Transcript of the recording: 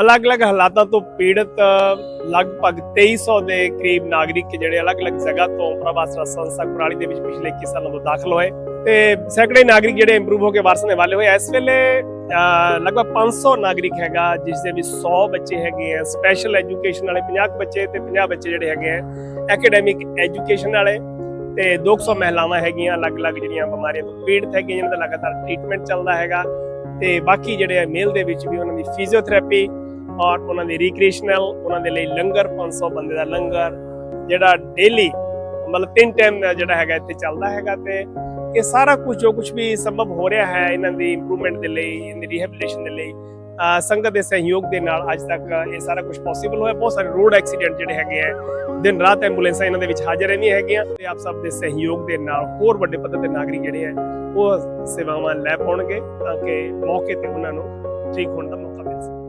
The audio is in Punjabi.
ਅਲੱਗ-ਅਲੱਗ ਹਾਲਾਤਾਂ ਤੋਂ ਪੀੜਤ ਲਗਭਗ 2300 ਦੇ ਕਰੀਬ ਨਾਗਰਿਕ ਜਿਹੜੇ ਅਲੱਗ-ਅਲੱਗ ਜਗ੍ਹਾ ਤੋਂ ਪ੍ਰਵਾਸ ਸੰਸਥਾ ਕੁਰਾਲੀ ਦੇ ਵਿੱਚ ਪਿਛਲੇ 21 ਸਾਲਾਂ ਤੋਂ ਦਾਖਲ ਹੋਏ ਤੇ ਸੈਂਕੜੇ ਨਾਗਰਿਕ ਜਿਹੜੇ ਇੰਪਰੂਵ ਹੋ ਕੇ ਵਾਰਸ ਹੋਣੇ ਵਾਲੇ ਹੋਏ। ਇਸ ਵੇਲੇ ਅਹ, ਲਗਭਗ 500 ਨਾਗਰਿਕ ਹੈਗਾ ਜਿਸ ਦੇ ਵਿੱਚ 100 ਬੱਚੇ ਹੈਗੇ ਆ। ਸਪੈਸ਼ਲ ਐਜੂਕੇਸ਼ਨ ਵਾਲੇ 50 ਬੱਚੇ ਤੇ 50 ਬੱਚੇ ਜਿਹੜੇ ਹੈਗੇ ਆ ਐਕੈਡੈਮਿਕ ਐਜੂਕੇਸ਼ਨ ਵਾਲੇ ਤੇ 200 ਮਹਿਲਾਵਾਂ ਹੈਗੀਆਂ ਅਲੱਗ-ਅਲੱਗ ਜਿਹੜੀਆਂ ਬਿਮਾਰੀਆਂ ਤੋਂ ਪੀੜਤ ਹੈਗੀਆਂ ਜਿਨ੍ਹਾਂ ਦਾ ਲਗਾਤਾਰ ਟ੍ਰੀਟਮੈਂਟ ਚੱਲਦਾ ਹੈਗਾ। ਤੇ ਬਾਕੀ ਜਿਹੜੇ ਆ ਮੇਲ ਦੇ ਵਿੱਚ ਵੀ ਉਹਨਾਂ ਦੀ ਫਿਜ਼ੀਓਥੈਰੇਪੀ ਔਰ ਉਹਨਾਂ ਦੀ ਰੀਕ੍ਰੀਏਸ਼ਨਲ ਉਹਨਾਂ ਦੇ ਲਈ ਲੰਗਰ 500 ਬੰਦੇ ਦਾ ਲੰਗਰ, ਜਿਹੜਾ ਡੇਲੀ ਮਤਲਬ ਤਿੰਨ ਟਾਈਮ ਜਿਹੜਾ ਹੈਗਾ ਇੱਥੇ ਚੱਲਦਾ ਹੈਗਾ ਤੇ ਇਹ ਸਾਰਾ ਕੁਝ ਜੋ ਕੁਝ ਵੀ ਸੰਭਵ ਹੋ ਰਿਹਾ ਹੈ ਇਹਨਾਂ ਦੀ ਇੰਪਰੂਵਮੈਂਟ ਦੇ ਲਈ, ਇਹਨਾਂ ਦੀ ਰੀਹੈਬਿਲਿਟੇਸ਼ਨ ਦੇ ਲਈ ਸੰਗਤ ਦੇ ਸਹਿਯੋਗ ਦੇ ਨਾਲ ਅੱਜ ਤੱਕ ਇਹ ਸਾਰਾ ਕੁਝ ਪੋਸੀਬਲ ਹੋਇਆ। ਬਹੁਤ ਸਾਰੇ ਰੋਡ ਐਕਸੀਡੈਂਟ ਜਿਹੜੇ ਹੈਗੇ ਆ, ਦਿਨ ਰਾਤ ਐਂਬੂਲੈਂਸਾਂ ਇਹਨਾਂ ਦੇ ਵਿੱਚ ਹਾਜ਼ਰ ਰਹਿੰਦੀਆਂ ਹੈਗੀਆਂ ਤੇ ਆਪ ਸਭ ਦੇ ਸਹਿਯੋਗ ਦੇ ਨਾਲ ਹੋਰ ਵੱਡੇ ਪੱਧਰ ਦੇ ਨਾਗਰਿਕ ਜਿਹੜੇ ਆ, ਉਹ ਸੇਵਾਵਾਂ ਲੈ ਪਾਉਣਗੇ ਤਾਂ ਕਿ ਮੌਕੇ ਤੇ ਉਹਨਾਂ ਨੂੰ ਠੀਕ ਹੋਣ ਦਾ ਮੌਕਾ ਮਿਲ ਸਕੇ।